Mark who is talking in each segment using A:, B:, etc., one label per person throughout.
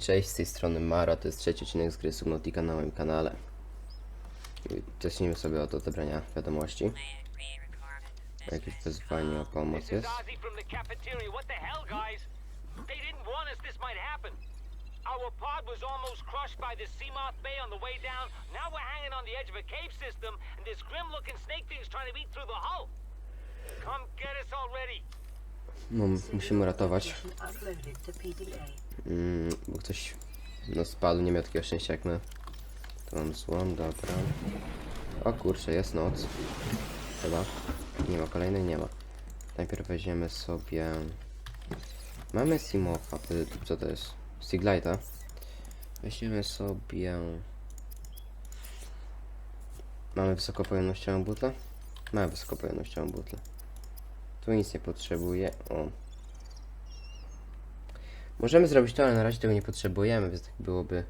A: cześć, z tej strony Mara, to jest trzeci odcinek z gry Subnautica na moim kanale. Zacznijmy sobie od odebrania wiadomości. Jakieś wezwanie o pomoc jest.
B: Our pod was almost crushed by the Seamoth Bay on the way down. Now we're hanging on the edge of a cave system, and this grim-looking snake thing's trying to eat through the hull. Come get us already.
A: No, musimy ratować.
C: To.
A: Mm, bo ktoś no spadł, nie miał takiego szczęścia jak my. Tu mam złom, dobra. O kurczę, jest noc. Chyba. Nie ma kolejnej, nie ma. Najpierw weźmiemy sobie... Mamy Simofa, co to jest? Stiglighta. Weźmiemy sobie... Mamy wysokopojemnościową butlę? Mamy wysokopojemnościową butlę. Tu nic nie potrzebuję. O, Możemy zrobić to, ale na razie tego nie potrzebujemy, więc tak byłoby...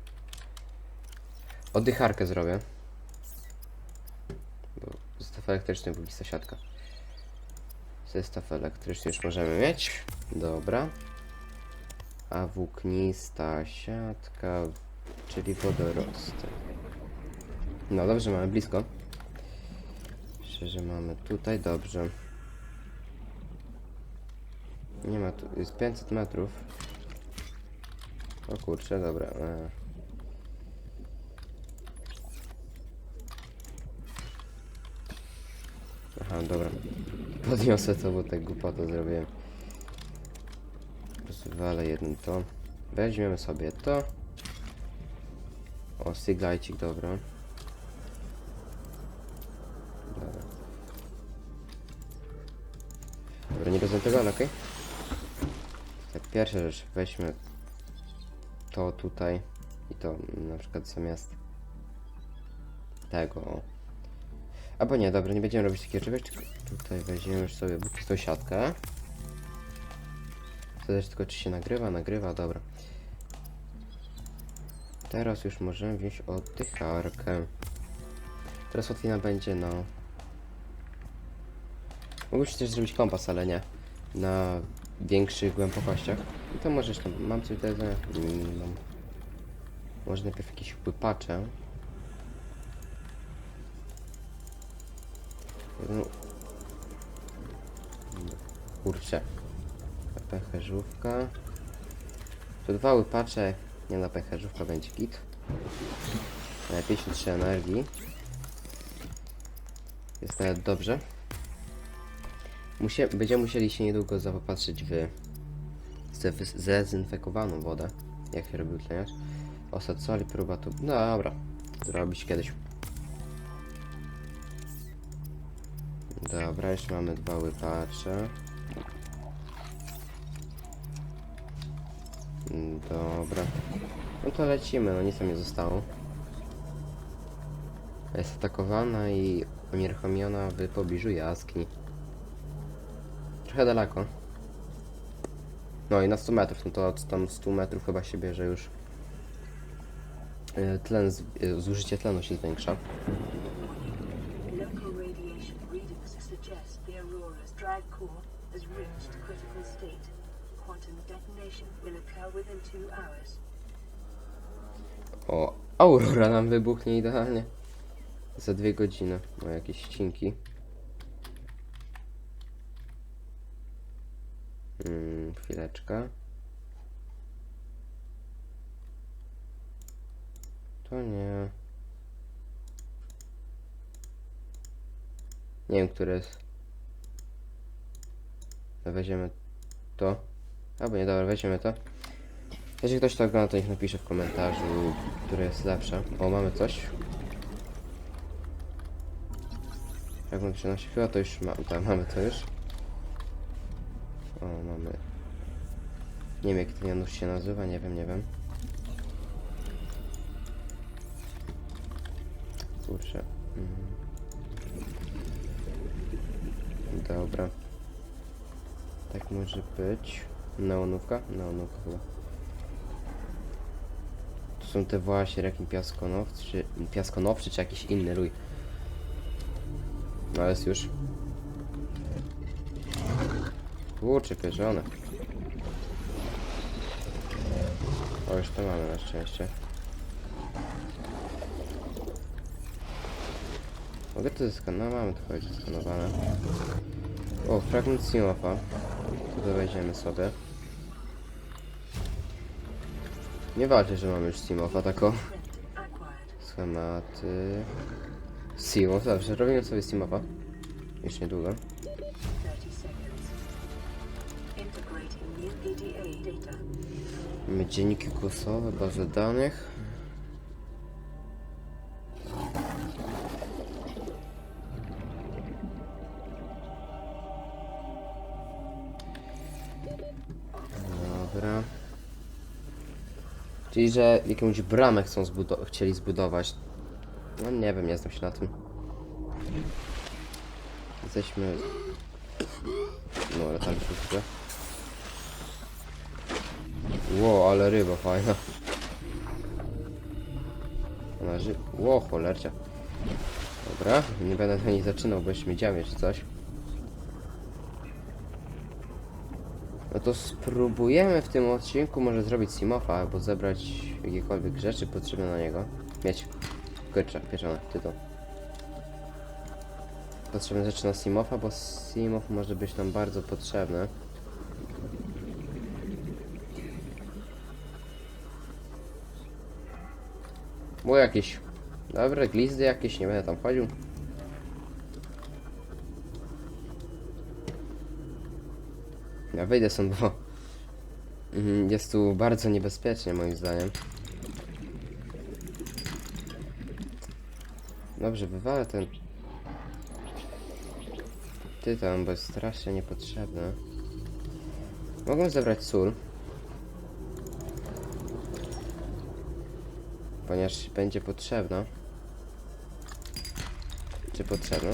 A: Oddycharkę zrobię. Bo zestaw elektryczny, bugista siatka. Zestaw elektryczny już możemy mieć. Dobra. A włóknista siatka, czyli wodorosty. No dobrze, mamy blisko. Szczerze mamy tutaj, dobrze. Nie ma tu, jest 500 metrów. O kurczę, dobra. E. Aha, dobra. Podniosę to, bo tak głupotę zrobiłem. Rozwalę jeden to. Weźmiemy sobie to. O, syglajcik, dobra. Dobra. Dobra, nie rozumiem tego, ale okej. Tak, pierwsza rzecz, weźmy to tutaj i to na przykład zamiast tego. Albo nie, dobra, nie będziemy robić takiego czegoś, tylko tutaj weźmiemy już sobie tą siatkę. Zależy tylko czy się nagrywa, nagrywa, dobra. Teraz już możemy wziąć oddycharkę. Teraz łatwiej nam będzie na... Mógłbyś też zrobić kompas, ale nie. Na większych głębokościach. I to możesz tam, mam coś do jedzenia? Mam. Może najpierw jakieś łypacze. No. Kurczę. Pęcherzówka. To dwa łypacze. Nie na pęcherzówka będzie git. Na 53 energii. Jest nawet dobrze. Musie, będziemy musieli się niedługo zapopatrzyć w zdezynfekowaną wodę. Jak się robi utleniacz. Osad soli, próba to... No dobra. Zrobić kiedyś. Dobra, jeszcze mamy dwa łypacze. Dobra. No to lecimy, no nic tam nie zostało. Jest atakowana i unieruchomiona w pobliżu jaskini. Trochę daleko. No i na 100 metrów, no to od tam 100 metrów chyba się bierze już y, tlen, y, zużycie tlenu się zwiększa. O, Aurora nam wybuchnie idealnie. Za dwie godziny. Ma jakieś ścinki. Mm, chwileczkę. To nie. Nie wiem, które jest. No, Weźmiemy to. Albo nie, dobra, weźmiemy to. Jeśli ktoś to ogląda, to niech napisze w komentarzu, które jest lepsze. O, mamy coś. Jak mam 13 chyba to już mam, tak, mamy to już. O, mamy. Nie wiem jak ten Janusz się nazywa, nie wiem, nie wiem. Kurczę. Mm. Dobra. Tak może być. Neonówka? Neonówka chyba. To są te właśnie rekin piaskonowcy, czy piaskonowczy, czy jakiś inny rój. No jest już. Kurczę, pierzone. O, już to mamy na szczęście. Mogę to zeskanować? Mamy to chodzi zeskanowane. O, fragment Simofa. To weźmiemy sobie. Nie ważne, że mamy już Simofa, tako. Schematy. Simof, dobrze, robimy sobie Simofa. Już niedługo.
C: 30 seconds. Integrating new EDA data.
A: Mamy dzienniki głosowe, bazę danych. Dobra. Czyli, że jakąś bramę chcą zbudo chcieli zbudować. No nie wiem, nie znam się na tym. Jesteśmy... No, ale tak szybko. Ło, ale ryba fajna. Ona ży... Ło, cholercia. Dobra, nie będę na niej zaczynał, bo działie czy coś. No to spróbujemy w tym odcinku może zrobić Simofa, albo zebrać jakiekolwiek rzeczy potrzebne na niego. Mieć. Kurczę, pieczone, tytuł. Potrzebne rzeczy na Simofa, bo Simof może być nam bardzo potrzebny. Było jakieś dobre glizdy jakieś, nie będę tam chodził. Ja wyjdę stąd, bo mhm, jest tu bardzo niebezpiecznie moim zdaniem. Dobrze, wywalę ten tytan, bo jest strasznie niepotrzebny. Mogę zebrać sól. Ponieważ będzie potrzebna. Czy potrzebna?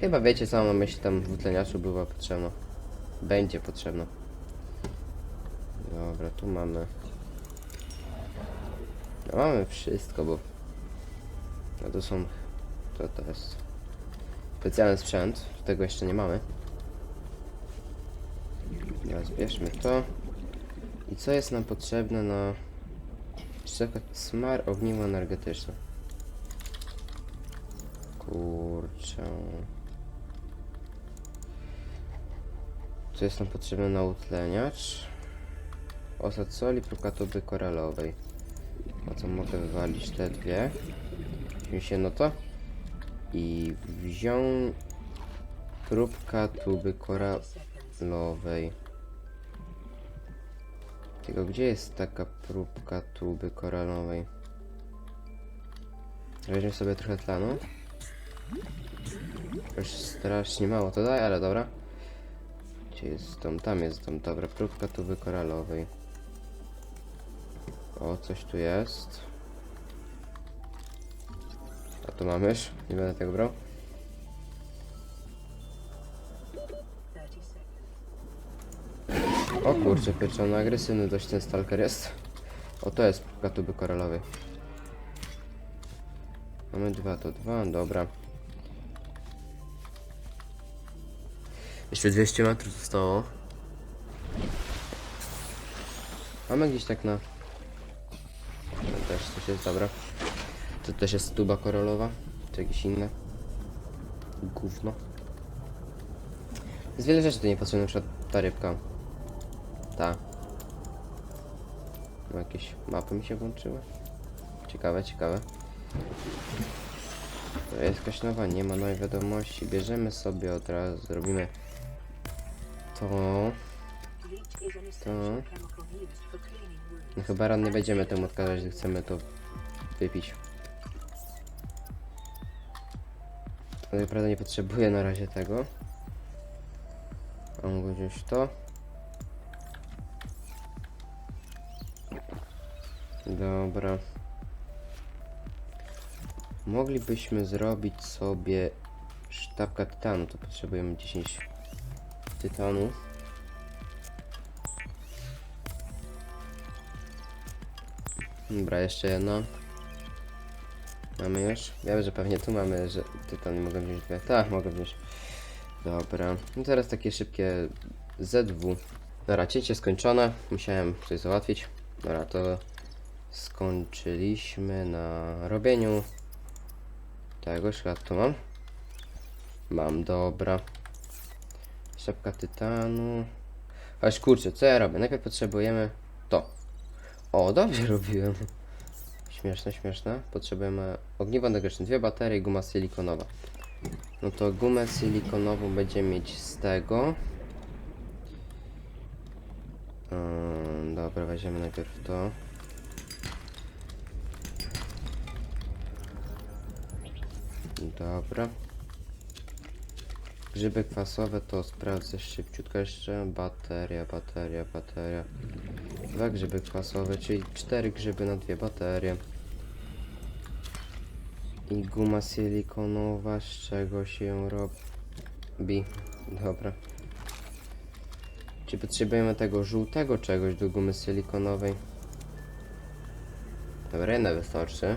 A: Chyba wiecie co mam myśl tam w utleniaczu była potrzebna. Będzie potrzebna. Dobra, tu mamy. No mamy wszystko, bo. No to są. To, to jest. Specjalny sprzęt. Tego jeszcze nie mamy. Teraz bierzmy to. I co jest nam potrzebne na. Czeka smar ogniwo energetyczne. Kurczę. Co jest nam potrzebne na utleniacz? Osad soli, próbka tuby koralowej. A co mogę wywalić te dwie? Wziąć jedno to. I wziąć próbka tuby
C: 30 seconds.
A: koralowej. Tylko gdzie jest taka próbka tuby koralowej? Weźmiemy sobie trochę tlanu. Już strasznie mało to daje, ale dobra. Gdzie jest tam? Tam jest tam, dobra, próbka tuby koralowej. O, coś tu jest. A tu mamy już, nie będę tego brał. O kurczę, pieczony, agresywny dość ten stalker jest. O, to jest próbka tuby koralowej. Mamy dwa, to dwa, dobra. Jeszcze 200 metrów zostało. Mamy gdzieś tak na... To też coś jest, dobra. To też jest tuba koralowa, czy jakieś inne. Gówno. Jest wiele rzeczy tu nie pasuje, na przykład ta rybka. Ta. No jakieś mapy mi się włączyły. Ciekawe, ciekawe. To jest jakaś nowa, nie ma nowej wiadomości. Bierzemy sobie od razu, zrobimy to.
C: Wounds.
A: No chyba ran nie będziemy temu odkażać, gdy chcemy to wypić. Tak naprawdę nie potrzebuję na razie tego. A mogę wziąć to. Dobra. Moglibyśmy zrobić sobie sztabka tytanu. To potrzebujemy 10 tytanu. Dobra, jeszcze jedno. Mamy już? Wiem, że pewnie tu mamy, że tytan nie mogę wziąć dwie. Tak, mogę wziąć. Dobra. No teraz takie szybkie ZW. Dobra, cięcie skończone. Musiałem coś załatwić. Dobra, to skończyliśmy na robieniu tego, świat tu mam. Mam, dobra. Szczepka tytanu. Aż kurczę, co ja robię? Najpierw potrzebujemy to. O, dobrze robiłem. Śmieszne, śmieszne. Potrzebujemy ogniwo energetyczne, dwie baterie guma silikonowa. No to gumę silikonową będziemy mieć z tego. Ym, dobra, weźmiemy najpierw to. Dobra. Grzyby kwasowe to sprawdzę szybciutko jeszcze. Bateria, bateria, bateria. Dwa grzyby kwasowe, czyli cztery grzyby na dwie baterie. I guma silikonowa, z czego się robi? Dobra. Czy potrzebujemy tego żółtego czegoś do gumy silikonowej? Dobra, jedna wystarczy.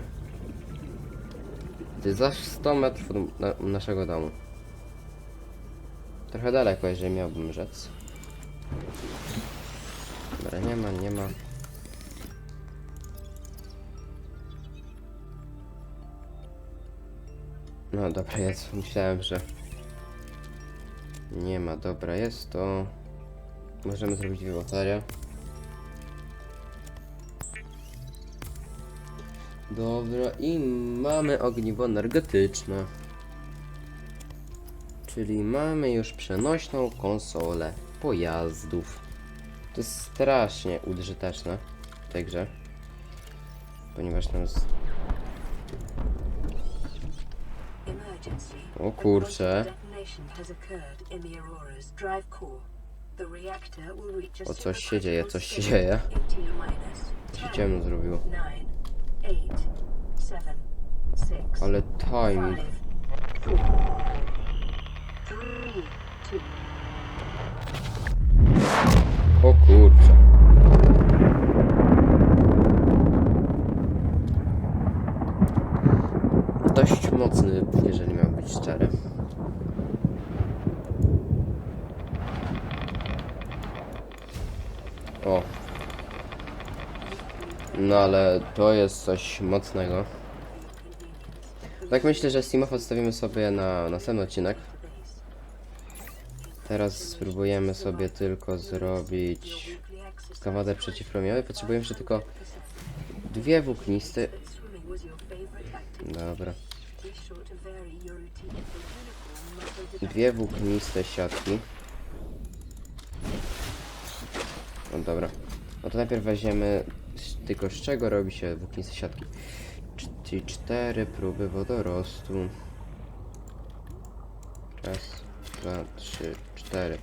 A: Jest zaś 100 metrów od na, naszego domu. Trochę daleko, jeżeli miałbym rzec. Dobra, nie ma, nie ma. No dobra, jest. Myślałem, że nie ma. Dobra, jest to. Możemy zrobić dwie Dobra, i mamy ogniwo energetyczne. Czyli mamy już przenośną konsolę pojazdów. To jest strasznie użyteczne w tej grze. Ponieważ tam jest... O
C: a
A: O, coś się dzieje, coś się dzieje.
C: minus
A: się
C: 10,
A: ciemno zrobiło.
C: 9, 8, 7, 6,
A: Ale timing.
C: 5, 4, 3, 2,
A: O kurczę. Dość mocny wybuch, jeżeli miał być szczery. O. No ale to jest coś mocnego. Tak myślę, że Steamow odstawimy sobie na następny odcinek. Teraz spróbujemy sobie tylko zrobić kawader przeciwpromieniowy. Potrzebujemy jeszcze tylko dwie
C: activity.
A: Dobra. Dwie włókniste siatki. No dobra. No to najpierw weźmiemy tylko z czego robi się włókniste siatki. Cz- Czyli cztery próby wodorostu. Raz, dwa, trzy, cztery.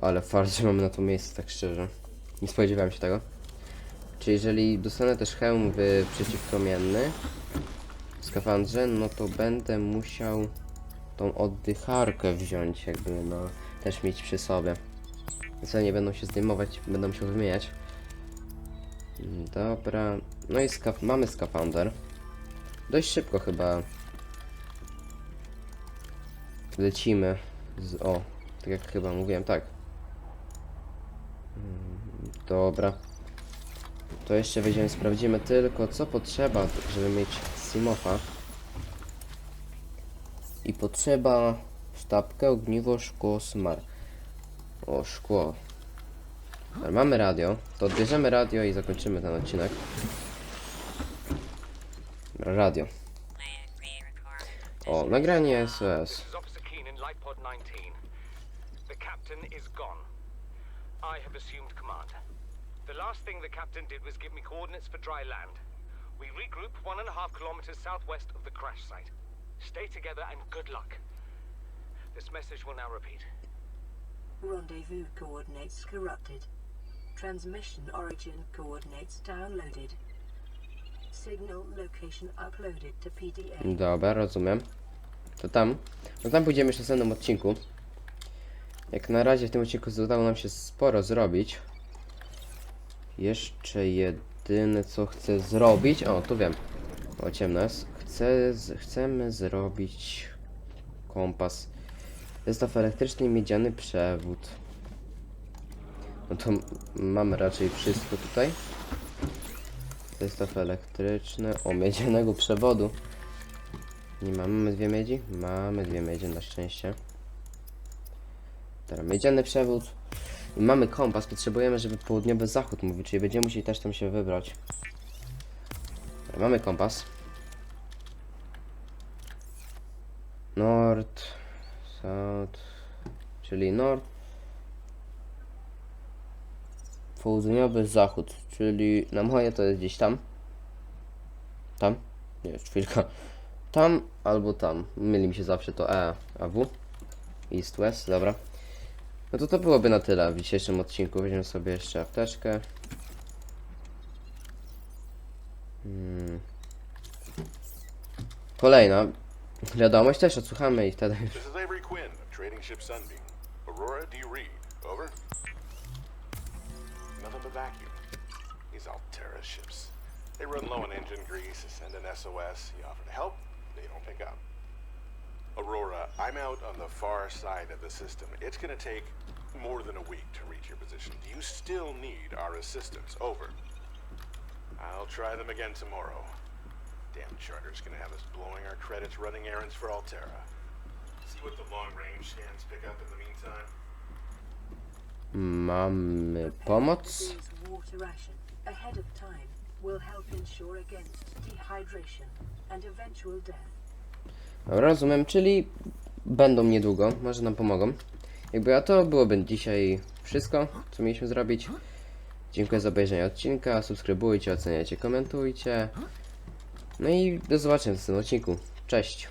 A: Ale fart, że mamy na to miejsce, tak szczerze. Nie spodziewałem się tego. Czyli jeżeli dostanę też hełm w przeciwpromienny w skafandrze, no to będę musiał tą oddycharkę wziąć, jakby no też mieć przy sobie. Więc nie będą się zdejmować, będę musiał wymieniać. Dobra, no i skaf mamy skafander. Dość szybko chyba lecimy. Z o, tak jak chyba mówiłem, tak. Mm, Dobra. To jeszcze wejdziemy, sprawdzimy tylko co potrzeba, żeby mieć Simofa. I potrzeba sztabkę, ogniwo, szkło, smar. O, szkło. Ale mamy radio. To odbierzemy radio i zakończymy ten odcinek. Radio. O, nagranie SOS.
B: This is Officer Keenan, Light Pod 19. The captain is gone. I have assumed command. The last thing the captain did was give me coordinates for dry land. We regroup one and a half kilometers southwest of the crash site. Stay together and good luck. This message will now repeat.
C: Rendezvous coordinates corrupted. Transmission origin coordinates downloaded. Signal location uploaded to PDA.
A: Dobra, rozumiem. To tam. No tam pójdziemy jeszcze w następnym odcinku. Jak na razie w tym odcinku udało nam się sporo zrobić. Jeszcze jedyne co chcę zrobić. O, tu wiem. O, ciemno jest. Chcemy zrobić kompas. Zestaw elektryczny i miedziany przewód. No to mamy raczej wszystko tutaj. Zestaw elektryczny. O, miedzianego przewodu. Nie mamy, mamy dwie miedzi? Mamy dwie miedzie na szczęście. Teraz miedziany przewód. I mamy kompas, potrzebujemy, żeby południowy zachód mówił, czyli będziemy musieli też tam się wybrać. Mamy kompas. Nord, South, czyli Nord. Południowy zachód, czyli na moje to jest gdzieś tam. Tam? Nie, chwilka. Tam albo tam. Myli mi się zawsze to E, a W. East, West, dobra. No to to byłoby na tyle w dzisiejszym odcinku. Weźmiemy sobie jeszcze apteczkę. Hmm. Kolejna wiadomość też odsłuchamy i wtedy
D: This is Avery Quinn of Trading Ship Sunbeam. Aurora, you read? Over? Nothing but vacuum. These Altera ships. They run low on engine grease, send an SOS, you offer to help, they don't pick up. Aurora, I'm out on the far side of the system. It's gonna take more than a week to reach your position. Do you still need our assistance? Over. I'll try them again tomorrow. Damn charter's gonna have us blowing our credits running errands for Altera. See what the long range scans pick up in the meantime.
A: Mamy pomoc. Rozumiem, czyli będą niedługo, może nam pomogą. Jakby a to byłoby dzisiaj wszystko, co mieliśmy zrobić. Dziękuję za obejrzenie odcinka, subskrybujcie, oceniajcie, komentujcie. No i do zobaczenia w następnym odcinku. Cześć!